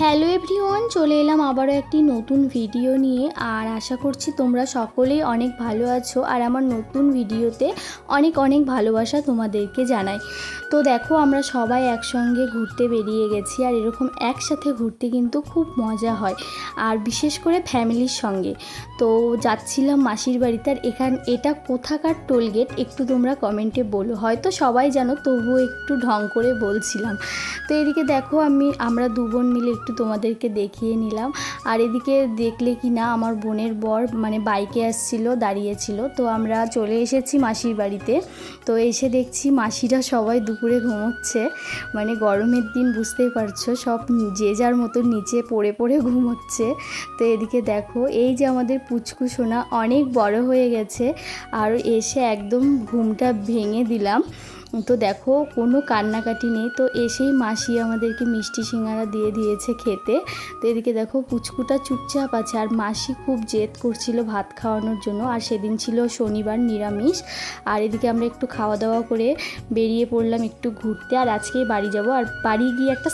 Hello everyone চলে এলাম আবারও একটি নতুন ভিডিও নিয়ে। আর আশা করছি তোমরা সকলেই অনেক ভালো আছো আর আমার নতুন ভিডিওতে অনেক অনেক ভালোবাসা তোমাদেরকে জানাই। তো দেখো, আমরা সবাই একসঙ্গে ঘুরতে বেরিয়ে গেছি আর এরকম একসাথে ঘুরতে কিন্তু খুব মজা হয়, আর বিশেষ করে ফ্যামিলির সঙ্গে। তো যাচ্ছিলাম মাসির বাড়িতে আর এখান, এটা কোথাকার টোলগেট একটু তোমরা কমেন্টে বলো। হয়তো সবাই জানো, তবুও একটু ঢং করে বলছিলাম। তো এদিকে দেখো আমি, আমরা দু বোন মিলে একটু তোমাদেরকে দেখিয়ে নিলাম। আর এদিকে দেখলে কি না, আমার বোনের বর মানে বাইকে আসছিল, দাঁড়িয়েছিল। তো আমরা চলে এসেছি মাসির বাড়িতে। তো এসে দেখছি মাসিরা সবাই দুপুরে ঘুমোচ্ছে। মানে গরমের দিন, বুঝতেই পারছ, সব যে যার মতো নিচে পড়ে পড়ে ঘুমোচ্ছে। তো এদিকে দেখো, এই যে আমাদের পুচকু সোনা অনেক বড় হয়ে গেছে। আর এসে একদম ঘুমটা ভেঙে দিলাম। তো দেখো, কোনো কান্নাকাটি নেই। তো এসেই মাসি আমাদেরকে মিষ্টি সিঙ্গারা দিয়ে দিয়েছে খেতে। তো এদিকে দেখো, পুচকুটা চুপচাপ আছে। আর মাসি খুব জেদ করছিল ভাত খাওয়ানোর জন্য। আর সেদিন ছিল শনিবার নিরামিষ। আর এদিকে আমরা একটু খাওয়া দাওয়া করে বেরিয়ে পড়লাম একটু ঘুরতে। আর আজকেই বাড়ি যাব। আর বাড়ি গিয়ে একটা